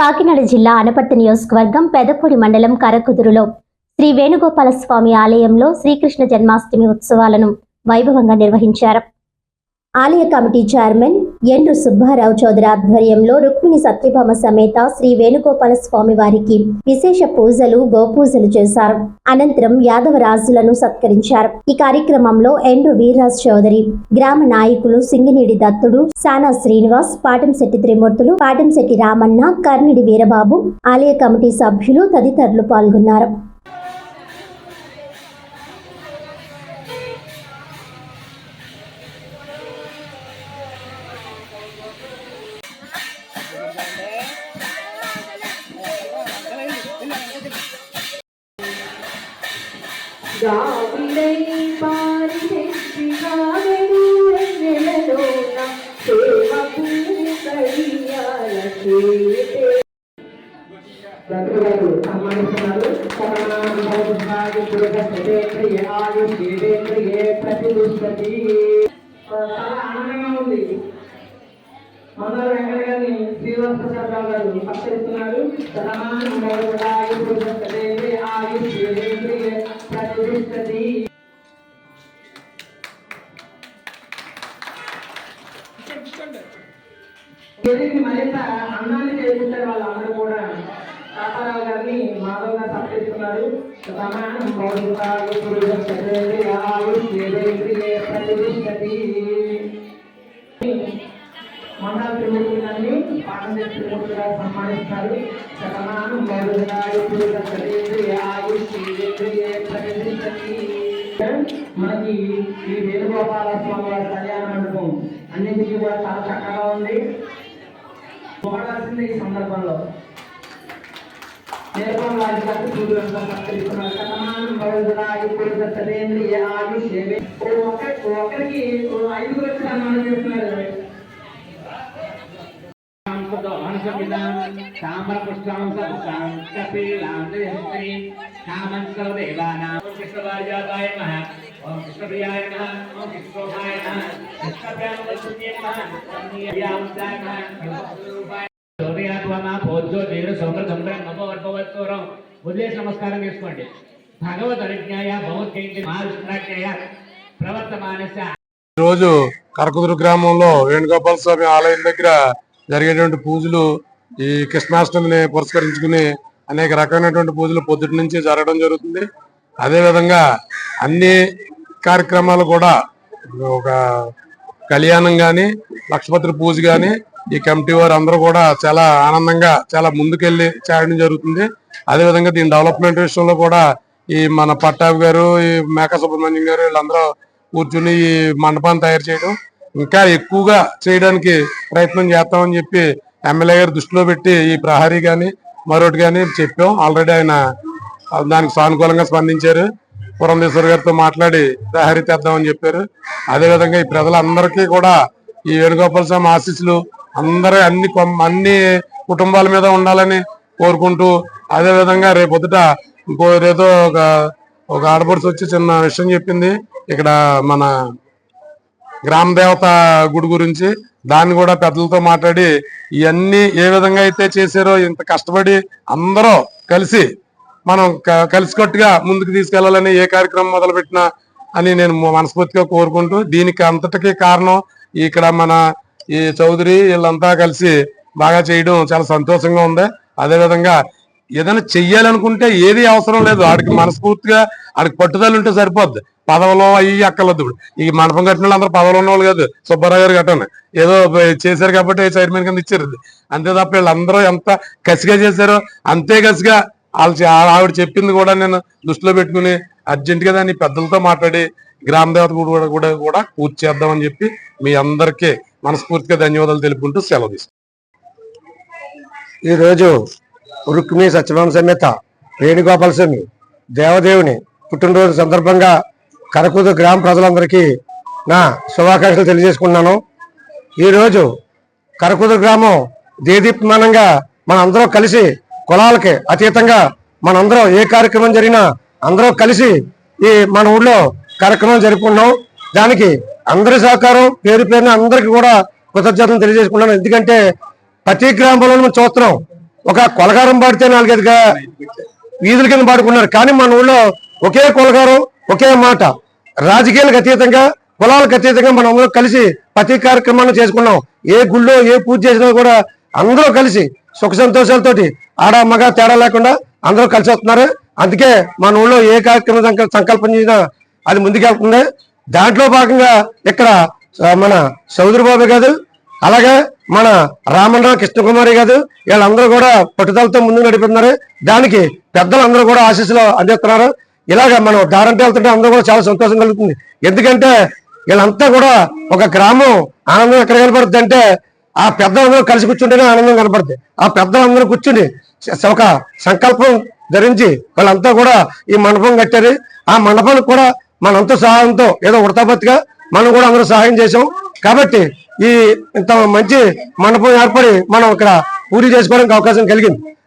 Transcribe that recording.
కాకినాడ జిల్లా అనపర్తి నియోజకవర్గం పెదపూడి మండలం కరకుదురులో శ్రీ వేణుగోపాల స్వామి ఆలయంలో శ్రీకృష్ణ జన్మాష్టమి ఉత్సవాలను వైభవంగా నిర్వహించారు. ఆలయ కమిటీ చైర్మన్ ఎండ్రు సుబ్బారావు చౌదరి ఆధ్వర్యంలో రుక్మిణి సత్యభామ సమేత శ్రీ వేణుగోపాల స్వామి వారికి విశేష పూజలు గోపూజలు చేశారు. అనంతరం యాదవ రాజులను సత్కరించారు. ఈ కార్యక్రమంలో ఎండ్రు వీర్రాజ్ చౌదరి గ్రామ నాయకులు సింగినేడి దత్తుడు సానా శ్రీనివాస్ పాటంశెట్టి త్రిమూర్తులు పాటంశెట్టి రామన్న కర్ణిడి వీరబాబు ఆలయ కమిటీ సభ్యులు తదితరులు పాల్గొన్నారు. గావిలై పారినెత్తినావెను వెన్నెలలోన సేవకు కడియాల చేతే సన్మానిస్తున్నారు. సమానంభాగి చాలా ఆనందంగా ఉంది. వెంకట గారిని గారు వాళ్ళు అందరూ కూడా తాతారావు గారిని మాధవ్ గారు సత్కరిస్తున్నారు సమానం భౌతికాలు పురుష సర్వేంద్రియ ఆయుష్ వేదేంద్రియ మండల త్రిమూర్తులన్నీ గారిని పాఠం సన్మానిస్తారు. సమానం మనకి ఈ వేణుగోపాల స్వామి వారి కళ్యాణ మండపం అన్నింటికీ కూడా చాలా చక్కగా ఉంది. పొగడాల్సింది ఈ సందర్భంలో. నేర్పం వారి కట్టు సూర్యులంతా సత్కరిస్తున్నారు కథమానం ఇప్పుడు ఆయుష్ ఓ ఒక్క- ఓ ఒక్కరికి ఓ ఓం కృష్ణప్రియాయ ఓం కృష్ణోభాయ కృష్ణప్రియాయ నమస్కారం చేసుకోండి. భగవద్ అనుజ్ఞాయ భగవద్గీత మహావిష్ణుజ్ఞాయ ప్రవర్తమానస్య రోజు కరకుదురు గ్రామంలో వేణుగోపాల స్వామి ఆలయం దగ్గర జరిగేటువంటి పూజలు ఈ కృష్ణాష్టమిని పురస్కరించుకుని అనేక రకమైనటువంటి పూజలు పొద్దుటి నుంచి జరగడం జరుగుతుంది. అదే విధంగా అన్ని కార్యక్రమాలు కూడా ఒక కళ్యాణం కానీ లక్షపత్రి పూజ కానీ ఈ కమిటీ వారు అందరూ కూడా చాలా ఆనందంగా చాలా ముందుకెళ్ళి చేయడం జరుగుతుంది. అదే విధంగా దీని డెవలప్మెంట్ విషయంలో కూడా ఈ మన పట్టాభి గారు ఈ మేక సుబ్రహ్మణ్యం గారు వీళ్ళందరూ కూర్చుని ఈ మండపాన్ని తయారు చేయడం ఇంకా ఎక్కువగా చేయడానికి ప్రయత్నం చేస్తామని చెప్పి ఎమ్మెల్యే గారు దృష్టిలో పెట్టి ఈ ప్రహరీ కానీ మరొకటి కానీ చెప్పాం. ఆల్రెడీ ఆయన దానికి సానుకూలంగా స్పందించారు. పురంధేశ్వర్ గారితో మాట్లాడి ప్రహరీ తెద్దామని చెప్పారు. అదేవిధంగా ఈ ప్రజలందరికీ కూడా ఈ వేణుగోపాల స్వామి ఆశీస్సులు అందరూ అన్ని కొం- అన్ని కుటుంబాల మీద ఉండాలని కోరుకుంటూ అదేవిధంగా రేపొద్దుట ఇంకో ఏదో ఒక ఒక ఆడపడుచు వచ్చి చిన్న విషయం చెప్పింది. ఇక్కడ మన గ్రామ దేవత గుడి గురించి దాన్ని కూడా పెద్దలతో మాట్లాడి ఇవన్నీ ఏ విధంగా అయితే చేశారో ఇంత కష్టపడి అందరూ కలిసి మనం కలిసికట్టుగా ముందుకు తీసుకెళ్ళాలని ఏ కార్యక్రమం మొదలుపెట్టినా అని నేను మనస్ఫూర్తిగా కోరుకుంటూ దీనికి అంతటికీ కారణం ఇక్కడ మన ఈ చౌదరి వీళ్ళంతా కలిసి బాగా చేయడం చాలా సంతోషంగా ఉంది. అదే విధంగా ఏదైనా చెయ్యాలనుకుంటే ఏది అవసరం లేదు. ఆడికి మనస్ఫూర్తిగా ఆడికి పట్టుదల ఉంటే సరిపోద్ది. పదవులు అయ్యి అక్కర్లేదు ఇప్పుడు. ఈ మండపం కట్టిన వాళ్ళు అందరూ పదవులు ఉన్న వాళ్ళు కాదు. సుబ్బారావు గారు కట్టను. ఏదో చేశారు కాబట్టి చైర్మన్ కింద ఇచ్చారు ఇది. అంతే తప్ప వీళ్ళందరూ ఎంత కసిగా చేశారో అంతే కసిగా వాళ్ళు ఆవిడ చెప్పింది కూడా నేను దృష్టిలో పెట్టుకుని అర్జెంట్గా దాన్ని పెద్దలతో మాట్లాడి గ్రామ దేవత గుడి కూడా కూడా కూడా పూర్తి చేద్దామని చెప్పి మీ అందరికీ మనస్ఫూర్తిగా ధన్యవాదాలు తెలుపుకుంటూ సెలవు తీసుకుంటాను. ఈరోజు రుక్మి సత్యభామ సమేత వేణుగోపాల స్వామి దేవదేవుని పుట్టినరోజు సందర్భంగా కరకుదు గ్రామ ప్రజలందరికీ నా శుభాకాంక్షలు తెలియజేసుకున్నాను ఈరోజు కరకుదు గ్రామం దేదీప్మానంగా మనందరం కలిసి కులాలకి అతీతంగా మనందరం ఏ కార్యక్రమం జరిగినా అందరం కలిసి ఈ మన ఊళ్ళో కార్యక్రమం జరుపుకున్నాం దానికి అందరి సహకారం పేరు పేరున అందరికీ కూడా కృతజ్ఞతలు తెలియజేసుకున్నాను ఎందుకంటే ప్రతి గ్రామంలో మనం చూస్తున్నాం. ఒక కొలగారం పాడితే నాలుగైదుగా వీధుల కింద పాడుకున్నారు. కానీ మన ఊళ్ళో ఒకే కులగారం ఒకే మాట. రాజకీయాలకు అతీతంగా కులాలకు అతీతంగా మనం అందరూ కలిసి ప్రతి కార్యక్రమాన్ని చేసుకున్నాం. ఏ గుళ్ళో ఏ పూజ చేసినా కూడా అందరూ కలిసి సుఖ సంతోషాలతోటి ఆడ మగ తేడా లేకుండా అందరూ కలిసి వస్తున్నారు. అందుకే మన ఊళ్ళో ఏ కార్యక్రమం సంకల్పం చేసినా అది ముందుకెళ్తుంది. దాంట్లో భాగంగా ఇక్కడ మన చౌదరి బాబు గారు అలాగే మన రామన్రావు కృష్ణకుమారి గారు వీళ్ళందరూ కూడా పట్టుదలతో ముందు నడిపిస్తున్నారు. దానికి పెద్దలందరూ కూడా ఆశీస్సులు అందిస్తున్నారు. ఇలాగ మనం దారంటే వెళ్తుంటే అందరూ కూడా చాలా సంతోషం కలుగుతుంది. ఎందుకంటే వీళ్ళంతా కూడా ఒక గ్రామం ఆనందం ఎక్కడ కనపడుతుంది అంటే ఆ పెద్దలందరూ కలిసి కూర్చుంటేనే ఆనందం కనపడుతుంది. ఆ పెద్దలందరూ కూర్చుని ఒక సంకల్పం ధరించి వాళ్ళంతా కూడా ఈ మండపం కట్టారు. ఆ మండపానికి కూడా మనంతా సహాయంతో ఏదో ఉడతాపత్తిగా మనం కూడా అందరూ సహాయం చేసాం కాబట్టి ఈ ఇంత మంచి మండపం ఏర్పడి మనం ఇక్కడ పూరి చేసుకోవడానికి అవకాశం కలిగింది.